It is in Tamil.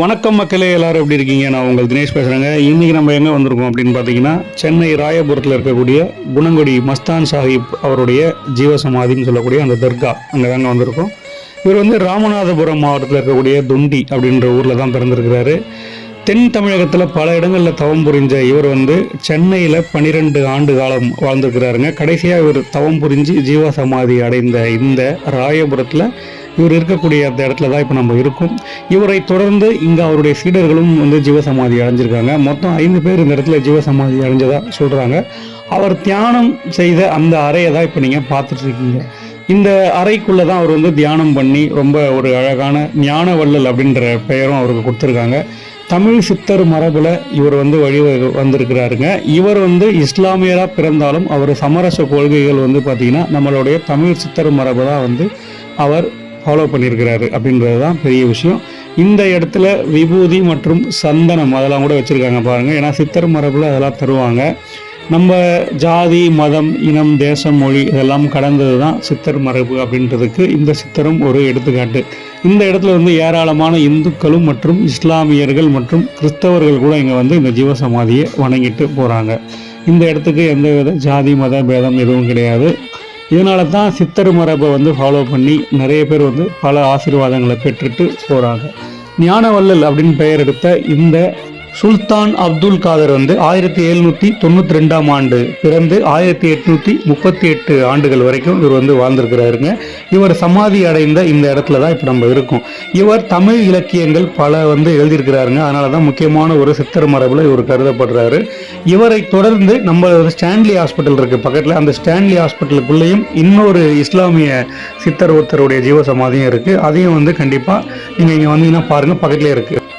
வணக்கம் மக்களே எல்லாரும் எப்படி இருக்கீங்க? நான் உங்கள் தினேஷ் பேசுகிறேங்க இன்றைக்கி நம்ம எங்கே வந்திருக்கோம் அப்படின்னு பார்த்தீங்கன்னா சென்னை ராயபுரத்தில் இருக்கக்கூடிய குணங்குடி மஸ்தான் சாஹிப் அவருடைய ஜீவசமாதின்னு சொல்லக்கூடிய அந்த தர்கா. அங்கே தாங்க வந்திருக்கோம். இவர் வந்து ராமநாதபுரம் மாவட்டத்தில் இருக்கக்கூடிய துண்டி அப்படின்ற ஊரில் தான் பிறந்திருக்கிறாரு. தென் தமிழகத்தில் பல இடங்களில் தவம் புரிஞ்ச இவர் வந்து சென்னையில் பன்னிரெண்டு ஆண்டு காலம் வாழ்ந்திருக்கிறாருங்க. கடைசியாக இவர் தவம் புரிஞ்சு ஜீவசமாதி அடைந்த இந்த ராயபுரத்தில் இவர் இருக்கக்கூடிய அந்த இடத்துல தான் இப்போ நம்ம இருக்கோம். இவரை தொடர்ந்து இங்கே அவருடைய சீடர்களும் வந்து ஜீவசமாதி அடைஞ்சிருக்காங்க. மொத்தம் ஐந்து பேர் இந்த இடத்துல ஜீவசமாதி அடைஞ்சதாக சொல்கிறாங்க அவர் தியானம் செய்த அந்த அறையை தான் இப்போ நீங்கள் பார்த்துட்ருக்கீங்க இந்த அறைக்குள்ளே தான் அவர் வந்து தியானம் பண்ணி ரொம்ப ஒரு அழகான ஞான வள்ளல் அப்படின்ற பெயரும் அவருக்கு கொடுத்துருக்காங்க. தமிழ் சித்தர் மரபில் இவர் வந்து வழி வந்திருக்கிறாருங்க. இவர் வந்து இஸ்லாமியராக பிறந்தாலும் அவர் சமரச கொள்கைகள் வந்து பார்த்திங்கன்னா நம்மளுடைய தமிழ் சித்தர் மரபு தான் வந்து அவர் ஃபாலோ பண்ணியிருக்கிறாரு அப்படின்றது தான் பெரிய விஷயம். இந்த இடத்துல விபூதி மற்றும் சந்தனம் அதெல்லாம் கூட வச்சுருக்காங்க பாருங்கள் ஏன்னா சித்தர் மரபில் அதெல்லாம் தருவாங்க. நம்ம ஜாதி மதம் இனம் தேசம் மொழி இதெல்லாம் கடந்தது தான் சித்தர் மரபு அப்படின்றதுக்கு இந்த சித்தரும் ஒரு எடுத்துக்காட்டு. இந்த இடத்துல வந்து ஏராளமான இந்துக்களும் மற்றும் இஸ்லாமியர்கள் மற்றும் கிறிஸ்தவர்கள் கூட இங்கே வந்து இந்த ஜீவசமாதியை வணங்கிட்டு போகிறாங்க இந்த இடத்துக்கு எந்த வித ஜாதி மத பேதம் எதுவும் கிடையாது. இதனால தான் சித்தர் மரபை வந்து ஃபாலோ பண்ணி நிறைய பேர் வந்து பல ஆசீர்வாதங்களை பெற்றுட்டு போகிறாங்க ஞானவல்லல் அப்படின்னு பெயர் எடுத்த இந்த சுல்தான் அப்துல் காதர் வந்து ஆயிரத்தி எழுநூற்றி தொண்ணூற்றி ரெண்டாம் ஆண்டு பிறந்து ஆயிரத்தி எட்நூற்றி முப்பத்தி எட்டு ஆண்டுகள் வரைக்கும் இவர் வந்து வாழ்ந்திருக்கிறாருங்க. இவர் சமாதி அடைந்த இந்த இடத்துல தான் இப்போ நம்ம இருக்கோம். இவர் தமிழ் இலக்கியங்கள் பல வந்து எழுதியிருக்கிறாருங்க. அதனால தான் முக்கியமான ஒரு சித்தர் மரபில் இவர் கருதப்படுறாரு. இவரை தொடர்ந்து நம்ம ஸ்டான்லி ஹாஸ்பிட்டல் இருக்குது பக்கத்தில். அந்த ஸ்டான்லி ஹாஸ்பிட்டலுக்குள்ளேயும் இன்னொரு இஸ்லாமிய சித்தர் ஒருத்தருடைய ஜீவ சமாதியும் இருக்குது அதையும் வந்து கண்டிப்பாக நீங்கள் இங்கே வந்தீங்கன்னா பாருங்கள் பக்கத்துலேயே இருக்குது